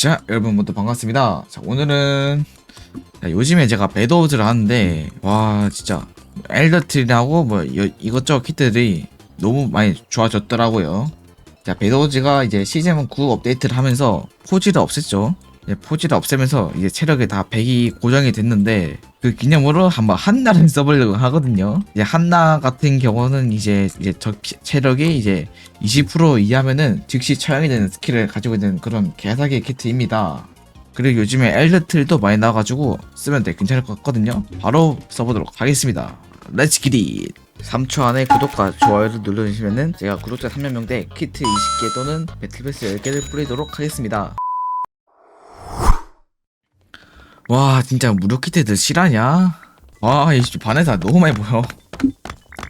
자, 여러분 모두 반갑습니다. 자, 오늘은 자, 요즘에 제가 배드워즈를 하는데 와 진짜 엘더트리하고 뭐 여- 이것저것 키트들이 너무 많이 좋아졌더라고요. 자, 배드워즈가 이제 시즌 9 업데이트를 하면서 포지를 없앴죠. 이제 포지를 없애면서 이제 체력이 다 100이 고정이 됐는데 그 기념으로 한번 한나를 써보려고 하거든요. 이제 한나 같은 경우는 이제 이제 적 피- 체력이 이제 20% 이하면은 즉시 처형이 되는 스킬을 가지고 있는 그런 개사기 키트입니다. 그리고 요즘에 엘드틀도 많이 나와가지고 쓰면 되게 괜찮을 것 같거든요. 바로 써보도록 하겠습니다. 렛츠 기릿! 3초 안에 구독과 좋아요를 눌러주시면은 제가 구독자 3명 명대 키트 20개 또는 배틀패스 10개를 뿌리도록 하겠습니다. 와 진짜 무료 키트들 실화냐? 와이 반해사 너무 많이 보여.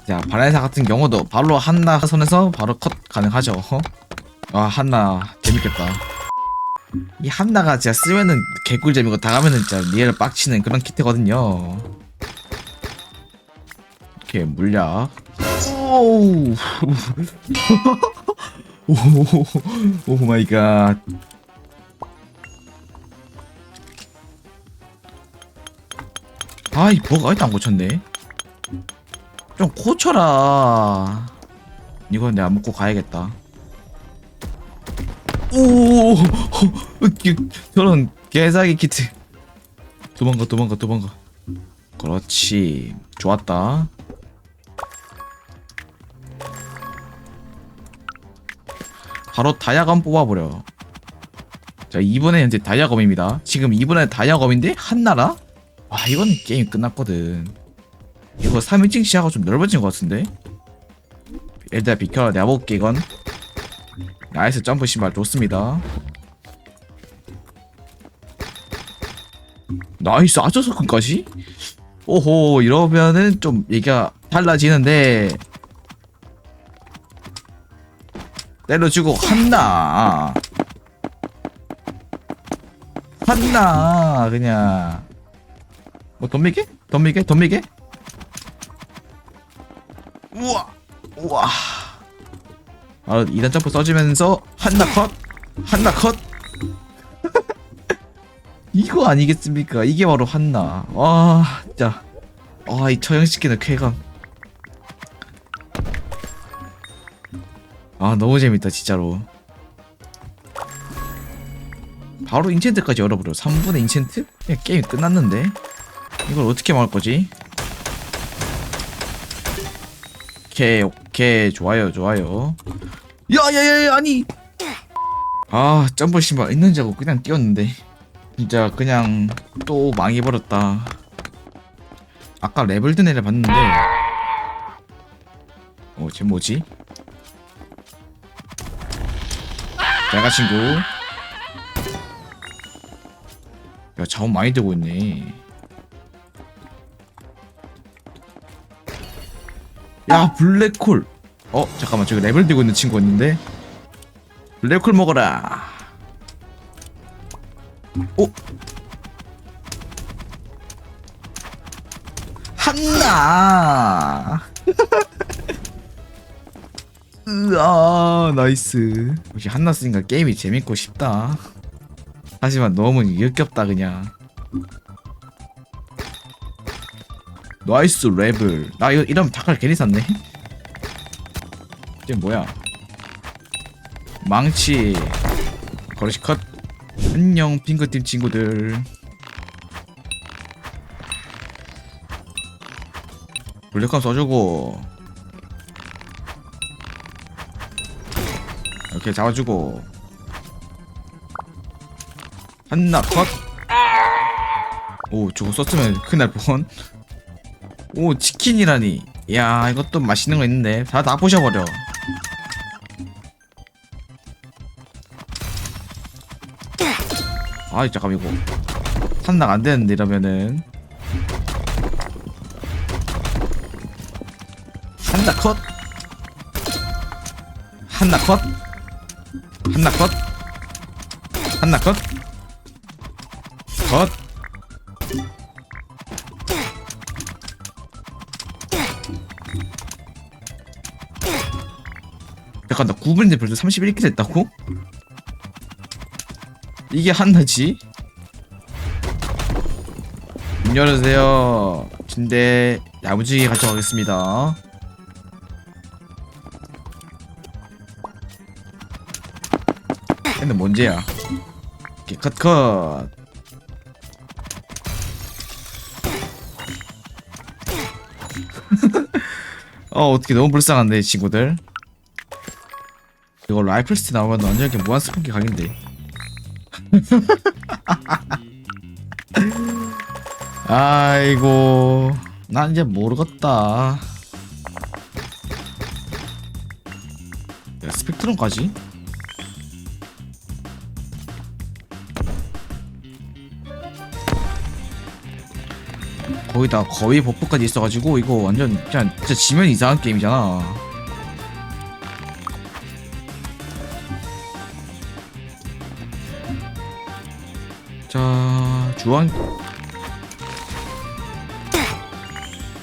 자 반해사 같은 경우도 바로 한나 선에서 바로 컷 가능하죠. 와 한나 재밌겠다. 이 한나가 진짜 쓰면은 개꿀잼이고 다가면은 진짜 리얼 빡치는 그런 키트거든요. 이렇게 물약. 오우. 오, 오 마이 갓. 아이 버가 아직도 안 고쳤네. 좀 고쳐라. 이건 내가 먹고 가야겠다. 오, 이- 저런 개사기 키트. 도망가, 도망가, 도망가. 그렇지, 좋았다. 바로 다이아검 뽑아버려. 자, 이번에 현재 다이아검입니다. 지금 이번에 다이아검인데 한나라? 와, 이건 게임 끝났거든. 이거 3인칭 시야가 좀 넓어진 것 같은데? 일단 비켜라, 내가 먹을게, 이건. 나이스 점프 신발 좋습니다. 나이스 아저서근까지? 오호 이러면은 좀 얘기가 달라지는데 때려주고 한나 한나 그냥 뭐 덤비게? 덤비게? 덤비게? 우와 우와 아, 2단 점프 써주면서 한나 컷! 한나 컷! 이거 아니겠습니까? 이게 바로 한나. 와, 진짜. 아, 이 처형시키는 쾌감. 아, 너무 재밌다, 진짜로. 바로 인챈트까지 열어버려. 3분의 인챈트? 그냥 게임 끝났는데? 이걸 어떻게 막을 거지? 오케이, 오케이. 좋아요, 좋아요. 야야야야 아니 아 점프 신발 있는 줄 알고 그냥 뛰었는데 진짜 그냥 또 망해버렸다 아까 레벨 든 애를 봤는데 어쟤 뭐지 내가 친구 야 자원 많이 들고 있네 야 블랙홀. 어 잠깐만 저기 레벨 들고 있는 친구 있는데. 블랙홀 먹어라. 오. 한나. 으아 나이스. 역시 한나 쓰니까 게임이 재밌고 싶다. 하지만 너무 역겹다 그냥 나이스 레벨 나 이거 이러면 닭을 괜히 샀네. 이게 뭐야? 망치. 거르시 컷. 안녕 핑크팀 친구들. 블랙함 써주고. 이렇게 잡아주고. 한나 컷오 저거 썼으면 큰일 날뻔 오 치킨이라니. 야 이것도 맛있는 거 있는데. 다 다 부셔버려. 아이 잠깐 이거. 한낙 안 되는데 이러면은. 한낙 컷? 한낙 컷? 한낙 컷? 한낙 컷? 컷. 잠깐 나 9분인데 벌써 31킬 됐다고? 이게 한나지? 문 열어주세요. 침대 야무지게 가져가겠습니다. 근데 뭔지야? 오케이, 컷, 컷. 어, 어떻게 너무 불쌍한데, 이 친구들. 이거 라이플 스틱 나오면 완전 이렇게 무한 스폰기 각인데. 아이고, 난 이제 모르겠다. 야, 스펙트럼까지? 거기다 거의 버프까지 있어가지고 이거 완전 그냥 진짜 지면 이상한 게임이잖아. 자 주황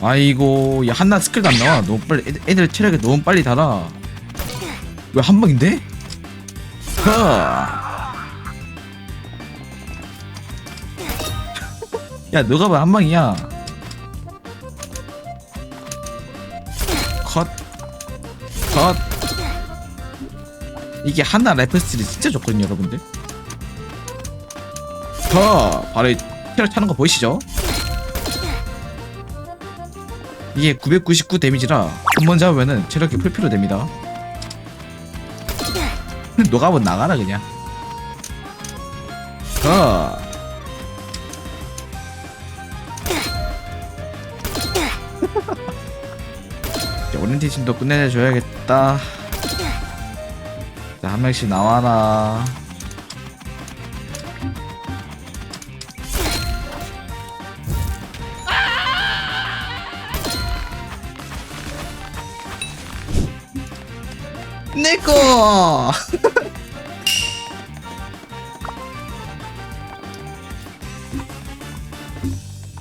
아이고 야 한나 스킬도 안 나와 너무 빨리 애들, 애들 체력이 너무 빨리 달아 왜 한 방인데? 허. 야 너가 왜 한 방이야 컷 컷. 이게 하나 레프스틸이 진짜 좋거든요 여러분들 더 바로 이 체력 차는 거 보이시죠? 이게 999 데미지라 한 번 잡으면은 체력이 풀피로 됩니다. 너가 한번 나가라 그냥. 더 이제 오리엔테이션도 끝내줘야겠다. 자, 한 명씩 나와라 내꺼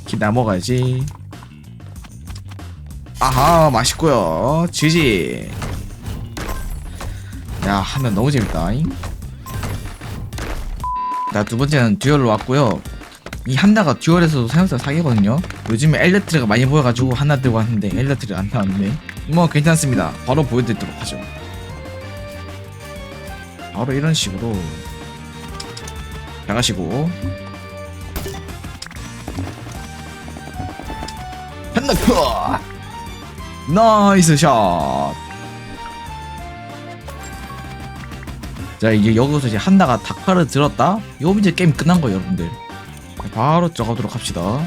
기 넘어가지. 아하 맛있고요. 지지. 야 하면 너무 재밌다 나 두 번째는 듀얼로 왔고요. 이 한나가 듀얼에서도 사용자 사기거든요. 요즘에 엘레트리가 많이 보여가지고 한나 들고 왔는데 엘레트리 안 나왔네. 뭐 괜찮습니다. 바로 보여드리도록 하죠 바로 이런 식으로 나가시고 컷 나이스 샷. 자 이제 여기서 이제 한나가 닭발을 들었다. 요 이제 게임 끝난 거예요, 여러분들. 바로 들어가도록 합시다.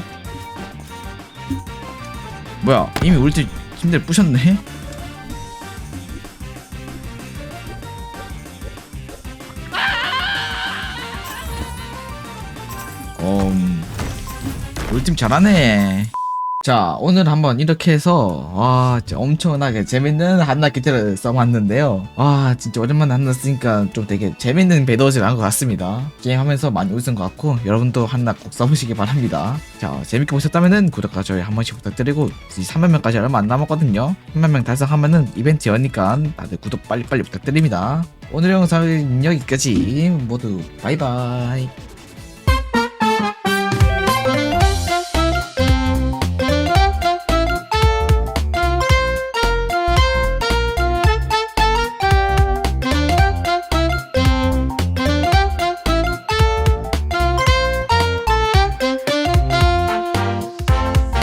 뭐야? 이미 울트 힘들 부셨네. 음, 울팀 잘하네. 자 오늘 한번 이렇게 해서 와 진짜 엄청나게 재밌는 한나 기트를 써봤는데요. 와 진짜 오랜만에 한나 쓰니까 좀 되게 재밌는 배도질 한것 같습니다. 게임하면서 많이 웃은 것 같고 여러분도 한나 꼭 써보시기 바랍니다. 자 재밌게 보셨다면은 구독과 좋아요 한 번씩 부탁드리고 이 3만 명까지 얼마 안 남았거든요. 3만 명 달성하면은 이벤트 여니까 다들 구독 빨리빨리 부탁드립니다. 오늘 영상은 여기까지. 모두 바이바이